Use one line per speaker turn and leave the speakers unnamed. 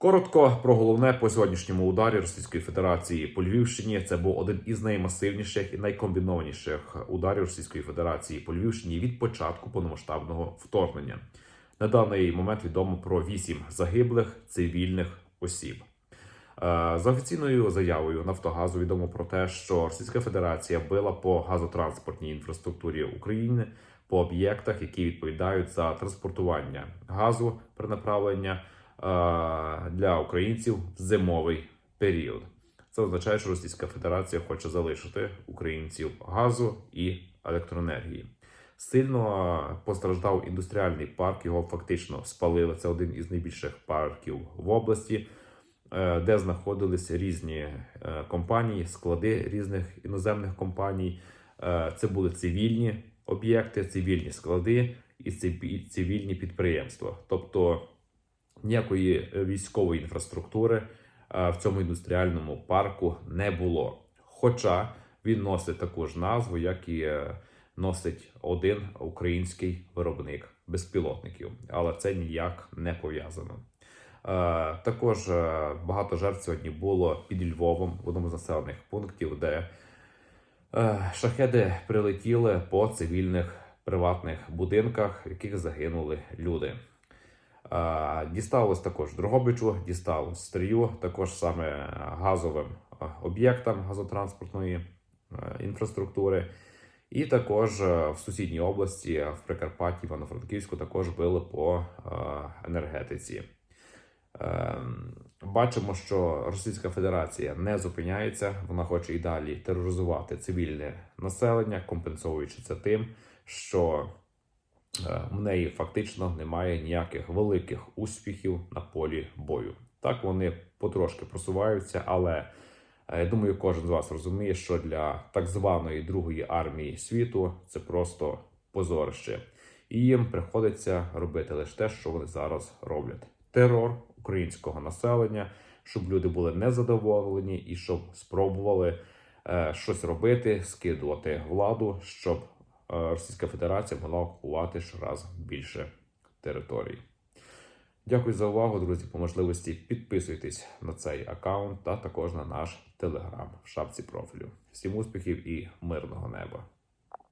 Коротко про головне по сьогоднішньому ударі Російської Федерації по Львівщині. Це був один із наймасивніших і найкомбінованіших ударів Російської Федерації по Львівщині від початку повномасштабного вторгнення. На даний момент відомо про вісім загиблих цивільних осіб. Е, За офіційною заявою Нафтогазу відомо про те, що Російська Федерація била по газотранспортній інфраструктурі України по об'єктах, які відповідають за транспортування газу при направлення е, для українців в зимовий період. Це означає, що Російська Федерація хоче залишити українців газу і електроенергії. Сильно постраждав індустріальний парк. Його фактично спалили. Це один із найбільших парків в області, е, де знаходились різні е, компанії, склади різних іноземних компаній. Е, Це були цивільні об'єкти, цивільні склади і цивільні підприємства. Тобто ніякої е, військової інфраструктури е, в цьому індустріальному парку не було. Хоча він носить таку ж назву, як і е, носить один український виробник безпілотників, але це ніяк не пов'язано. Також багато жертв сьогодні було під Львовом в одному з населених пунктів, де шахеди прилетіли по цивільних приватних будинках, в яких загинули люди. Е, Дісталось також Дрогобичу, дісталось Стрію, також саме газовим е, об'єктам газотранспортної е, інфраструктури. І також в сусідній області, в Прикарпатті, Івано-Франківську, також били по енергетиці. Ем, Бачимо, що Російська Федерація не зупиняється, вона хоче і далі тероризувати цивільне населення, компенсуючи це тим, що в неї фактично немає ніяких великих успіхів на полі бою. Так вони потрошки просуваються, але е, я думаю, кожен з вас розуміє, що для так званої другої армії світу це просто позорище, і їм приходиться робити лише те, що вони зараз роблять: терор українського населення, щоб люди були незадоволені і щоб спробували е, щось робити, скидувати владу, щоб е, Російська Федерація могла окупувати щораз більше територій. Дякую за увагу, друзі. По можливості підписуйтесь на цей аккаунт та також на наш телеграм в шапці профілю. Всім успіхів і мирного неба!